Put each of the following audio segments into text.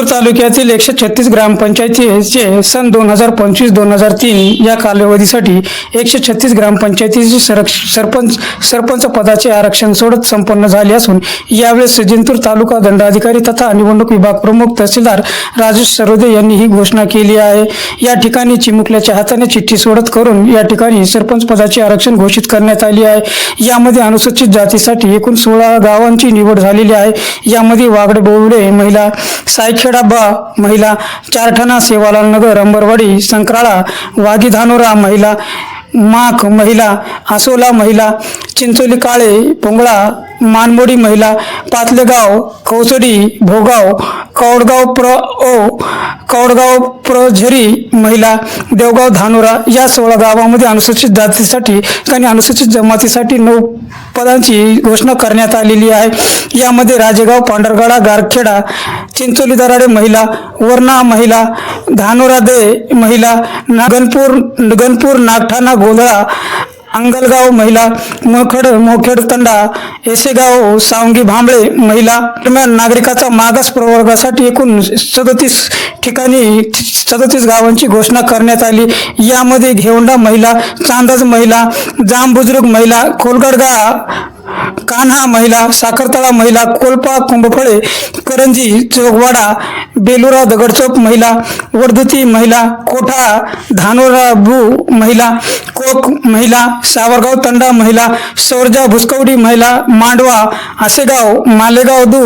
लातूर तालुक्यातील एकशे छत्तीस ग्रामपंचायतीचे सन दोन हजार पंचवीस दोन हजार तीन या कालावधीसाठी एकशे छत्तीस ग्रामपंचायतीचे सरक्ष सरपंच सरपंच पदाचे आरक्षण सोडत संपन्न झाले असून यावेळेस जिंतूर तालुका दंडाधिकारी तथा निवडणूक विभाग प्रमुख तहसीलदार राजेश सरोदे यांनी ही घोषणा केली आहे. या ठिकाणी चिमुकल्याच्या हाताने चिठ्ठी सोडत करून या ठिकाणी सरपंच पदाचे आरक्षण घोषित करण्यात आली आहे. यामध्ये अनुसूचित जातीसाठी एकूण सोळा गावांची निवड झालेली आहे. यामध्ये वागडे बोवडे महिला सायखेडा महिला चारठाणा सेवालाल नगर अंबरवाडी संक्राळा वाघी धानोरा महिला माख महिला आसोला महिला चिंचोली काळे पोंगळा मानमोडी महिला पातलेगाव कौसडी भोगाव कौडगाव प्र ओ कौडगाव प्रझरी महिला देवगाव धानोरा या सोळा गावामध्ये अनुसूचित जातीसाठी आणि अनुसूचित जमातीसाठी नऊ पदांची घोषणा करण्यात आलेली आहे. यामध्ये राजेगाव पांढरगाडा गारखेडा चिंचोली दराडे महिला वर्णा महिला धानोरा दे महिला नागनपूर गणपूर नागठाणा गोंधळा अंगलगाव महिला मोखड मोखेड तंडा येसेगाव सावंगी भांबळे महिला दरम्यान नागरिकाचा मागास प्रवर्गासाठी एकूण सदतीस ठिकाणी सदतीस गावांची घोषणा करण्यात आली. यामध्ये घेवंडा महिला चांदज महिला जाम बुजुर्ग महिला खोलगडगा कान्हा महिला साखरतळा महिला कोलपा कुंभफळे करंजी चौकवाडा बेलुरा दगडचौक महिला वर्धती महिला कोठा धानोरा भू महिला कोक महिला सावरगाव तंडा महिला सौरजा भुसकवडी महिला मांडवा आसेगाव मालेगाव दू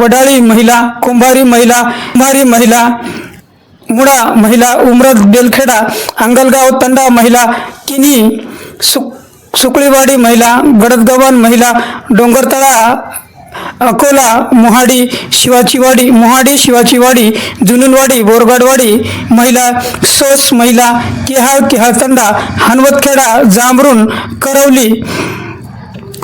वडाळी महिला कुंभारी महिला कुंभारी महिला मुळा महिला उमरत बेलखेडा अंगलगाव तंडा महिला किनी सुक सुकळीवाडी महिला गडदगव्हाण महिला डोंगरतळा अकोला मोहाडी शिवाचीवाडी मोहाडी शिवाचीवाडी जुनूनवाडी बोरगाडवाडी महिला सोस महिला केहाळ केहाळ तंडा हनवतखेडा जांभरून करवली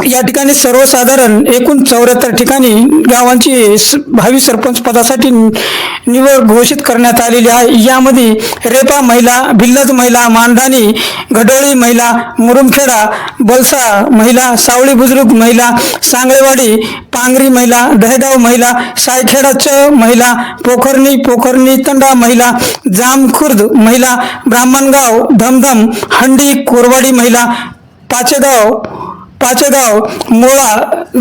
या ठिकाणी सर्वसाधारण एकूण चौऱ्याहत्तर ठिकाणी गावांची स- भावी सरपंच पदासाठी निवड घोषित करण्यात आलेली आहे. यामध्ये रेपा महिला भिल्लज महिला मानधानी घडोळी महिला मुरुमखेडा बलसा महिला सावळी बुजुर्ग महिला सांगळेवाडी पांगरी महिला दहेगाव महिला सायखेडा च महिला पोखरणी पोखरणी तंडा महिला जामखुर्द महिला ब्राह्मणगाव धमधम हंडी कोरवाडी महिला पाचेगाव पाचेगाव मोळा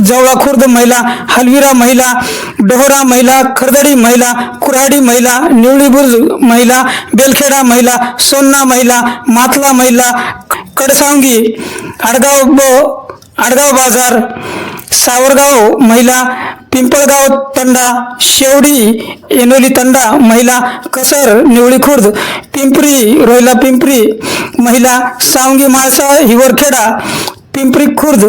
जवळा खुर्द महिला हलविरा महिला डोहरा महिला खरदडी महिला कुऱ्हाडी महिला निवळीबुर्ज महिला बेलखेडा महिला सोन्ना महिला मातला महिला कडसावंगी आडगाव ब आडगाव बाजार सावरगाव महिला पिंपळगाव तंडा शेवडी एनोली तंडा महिला कसर निवळी खुर्द पिंपरी रोहिला पिंपरी महिला सावंगी माळसा हिवरखेडा पिंपरी खुर्द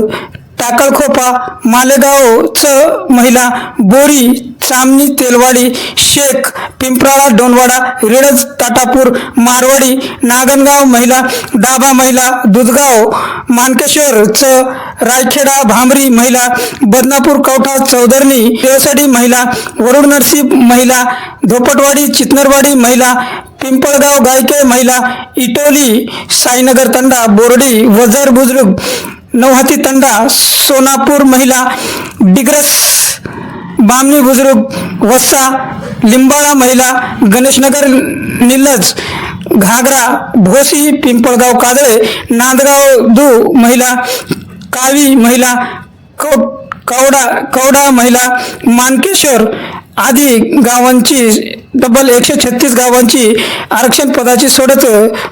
टाकळखोपा मालेगाव च महिला बोरी चामणी तेलवाडी शेख पिंपराळा डोनवाडा रेडज ताटापूर मारवाडी नागनगाव महिला डाबा महिला दुधगाव मानकेश्वर च रायखेडा भांबरी महिला बदनापूर कवठा चौधरणी रेवसाडी महिला वरुड नरसी महिला धोपटवाडी चितनरवाडी महिला पिंपळगाव गायके महिला इटोली साईनगर तंडा बोर्डी वजर बुजुर्ग नवहाती तंडा सोनापूर महिला डिग्रस बामणी बुजुर्ग वस्सा लिंबाळा महिला गणेशनगर निलज घागरा भोसी पिंपळगाव कादळे नांदगाव दू महिला कावी महिला कौ कवडा कवडा महिला मानकेश्वर आदी गावांची तब्बल एकशे छत्तीस गावांची आरक्षण पदाची सोडत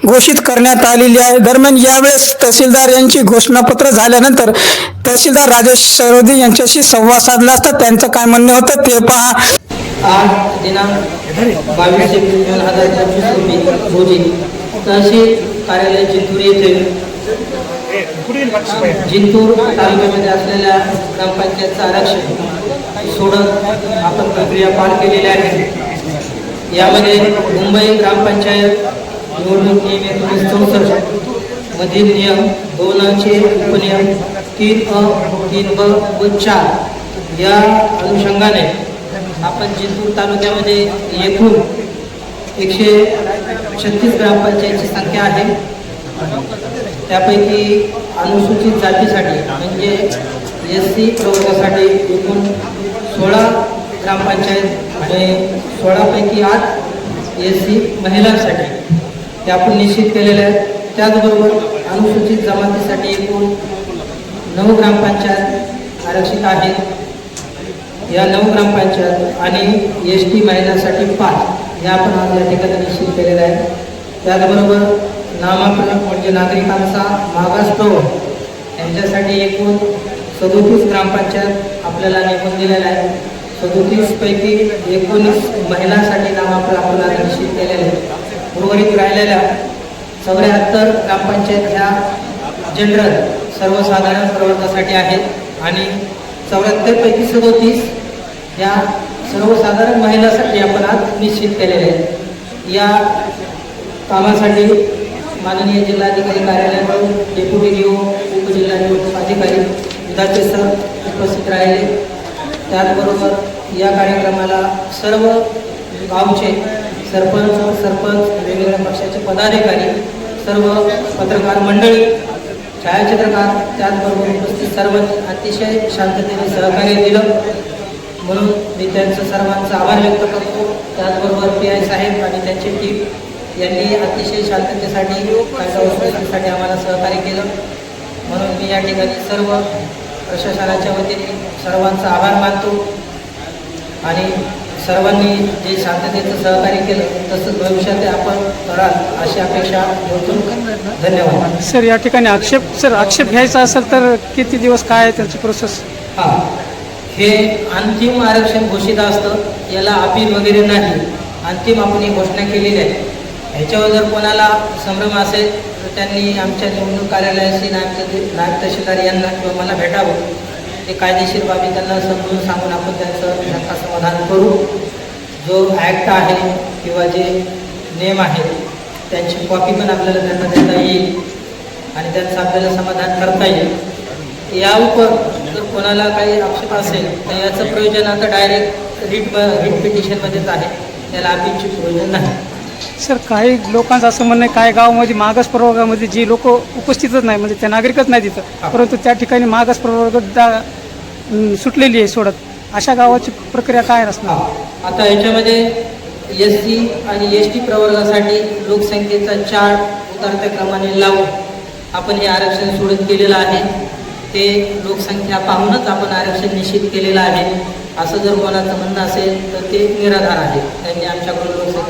घोषित करण्यात आलेली आहे. दरम्यान यावेळेस तहसीलदार यांची घोषणापत्र झाल्यानंतर तहसीलदार राजेश सरोदे यांच्याशी संवाद साधला असता त्यांचं काय म्हणणं होतं ते पहा. आज दिनांक बावीस एप्रिल दोन हजार पंचवीस रोजी रोजी तहसील कार्यालय जिंतूर येथे जिंतूर तालुक्यामध्ये असलेल्या ग्रामपंचायतचं आरक्षण सोडत आपण प्रक्रिया पार केलेली आहे. यामध्ये मुंबई ग्रामपंचायत निवडणूक नियम एकोणीस चौसष्ट मधील नियम दोनचे उपनियम तीन अ तीन ब व चार या अनुषंगाने आपण जिंतूर तालुक्यामध्ये एकूण एकशे छत्तीस ग्रामपंचायतची संख्या आहे. त्यापैकी अनुसूचित जातीसाठी म्हणजे एस सी प्रवर्गासाठी एकूण सोळा ग्रामपंचायत आणि सोळापैकी आठ एस सी महिलांसाठी ते आपण निश्चित केलेल्या आहेत. त्याचबरोबर अनुसूचित जमातीसाठी एकूण नऊ ग्रामपंचायत आरक्षित आहेत. या नऊ ग्रामपंचायत आणि एस टी महिलांसाठी पाच या आपण आज या ठिकाणी निश्चित केलेल्या आहे त्याचबरोबर नामांकन म्हणजे नागरिकांचा मागास प्रवर्ग यांच्यासाठी एकूण सदोतीस ग्रामपंचायत आपल्याला नेमून दिलेला आहे. सदोतीस पैकी एकोणीस महिलांसाठी नामांकन आपण आज निश्चित केलेले आहे. उर्वरित राहिलेल्या चौऱ्याहत्तर ग्रामपंचायत ह्या जनरल सर्वसाधारण प्रवर्गासाठी आहेत. आणि चौऱ्याहत्तरपैकी सदोतीस या सर्वसाधारण महिलांसाठी आपण आज निश्चित केलेले आहेत. या कामासाठी माननीय जिल्हाधिकारी कार्यालयाकडून डेप्युटी डी ओ उपजिल्हा निवडणूक अधिकारी विधाते सर उपस्थित राहिले. त्याचबरोबर या कार्यक्रमाला सर्व गावचे सरपंच सरपंच वेगवेगळ्या पक्षाचे पदाधिकारी सर्व पत्रकार मंडळी छायाचित्रकार त्याचबरोबर उपस्थित सर्व अतिशय शांततेने सहकार्य दिलं. म्हणून मी त्यांचं सर्वांचा आभार व्यक्त करतो. त्याचबरोबर पी आय साहेब आणि त्यांची टीम यांनी अतिशय शांततेसाठी आम्हाला सहकार्य केलं. म्हणून मी या ठिकाणी सर्व प्रशासनाच्या वतीने सर्वांचा आभार मानतो. आणि सर्वांनी जे शांततेचं सहकार्य केलं तसंच भविष्यात आपण कराल अशी अपेक्षा धन्यवाद. सर या ठिकाणी आक्षेप सर आक्षेप घ्यायचा असेल तर किती दिवस काय आहे त्याची प्रोसेस हा. हे अंतिम आरक्षण घोषित असतं याला अपील वगैरे नाही. अंतिम आपण ही घोषणा केलेली आहे. ह्याच्यावर जर कोणाला संभ्रम असेल तर त्यांनी आमच्या निवडणूक कार्यालयाशी नायब नायब तहसीलदार यांना किंवा मला भेटावं ते कायदेशीर बाबी त्यांना समजून सांगून आपण त्यांचं शंका समाधान करू. जो ॲक्ट आहे किंवा जे नेम आहेत त्यांची कॉपी पण आपल्याला त्यांना देता येईल आणि त्यांचं आपल्याला समाधान करता येईल. या उपर जर कोणाला काही आक्षेप असेल तर याचं प्रयोजन आता डायरेक्ट रिट रिट पिटिशनमध्येच आहे. त्याला अपीलची प्रयोजन नाही. सर काही लोकांचं असं म्हणणं आहे काय गावामध्ये मागास प्रवर्गामध्ये जी लोक उपस्थितच नाही म्हणजे त्या नागरिकच नाही तिथं. परंतु त्या ठिकाणी मागास प्रवर्ग दा- अं, सुटलेली आहे सोडत. अशा गावाची प्रक्रिया काय असणार? आता याच्यामध्ये एस सी आणि एस टी प्रवर्गासाठी लोकसंख्येचा चार्ट उतरत्या क्रमाने लावून आपण हे आरक्षण सोडत केलेलं आहे. ते लोकसंख्या पाहूनच आपण आरक्षण निश्चित केलेलं आहे. असं जर कोणाचं म्हणणं असेल तर ते निराधार आहे. त्यांनी आमच्याकडून लोकसंख्येचा